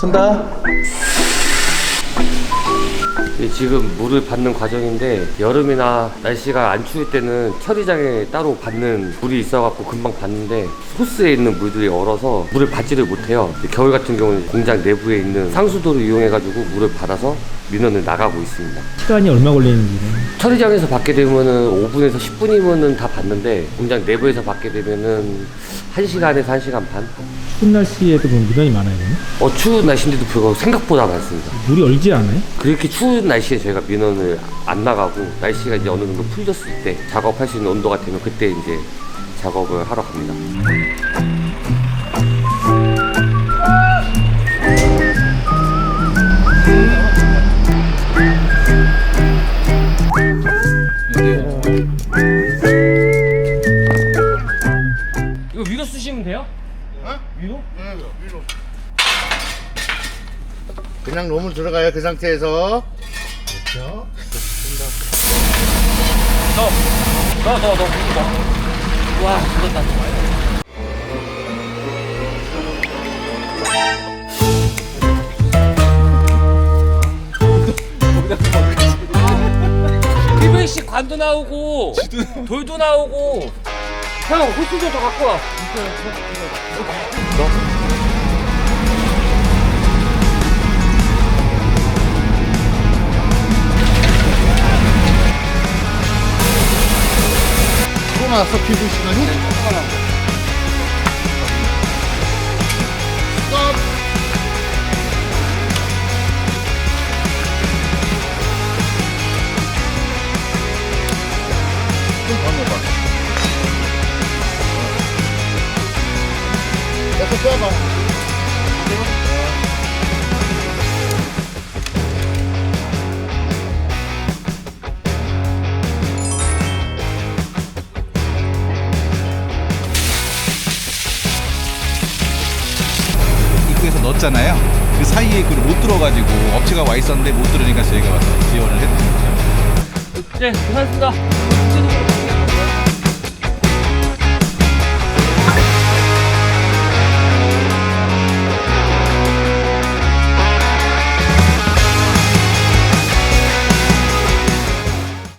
튼다. 예, 지금 물을 받는 과정인데 여름이나 날씨가 안 추울 때는 처리장에 따로 받는 물이 있어갖고 금방 받는데 호스에 있는 물들이 얼어서 물을 받지를 못해요. 겨울 같은 경우는 공장 내부에 있는 상수도를 이용해가지고 물을 받아서 민원을 나가고 있습니다. 시간이 얼마 걸리는지. 처리장에서 받게 되면은 5분에서 10분이면은 다 받는데 공장 내부에서 받게 되면은 1시간에서 1시간 반? 추운 날씨에도 그럼 민원이 많아요. 그러면? 어, 추운 날씨인데도 불구하고 생각보다 많습니다. 물이 얼지 않아요? 그렇게 추운 날씨에 저희가 민원을 안 나가고 날씨가 이제 어느 정도 풀렸을 때 작업할 수 있는 온도가 되면 그때 이제 작업을 하러 갑니다. 이거 위로 쓰시면 돼요? 위로? 그냥 놈을 들어가요 그 상태에서 너, 너, 너, 너, 너. 와, 죽었다. 씩 관도 나오고 돌도 나오고 형 호수 좀더 갖고 와또 나왔어 피부 시간이? 빼봐 입구에서 넣었잖아요. 그 사이에 그걸 못 들어가지고 업체가 와 있었는데 못 들으니까 저희가 와서 지원을 했던 거죠. 네 고생하셨습니다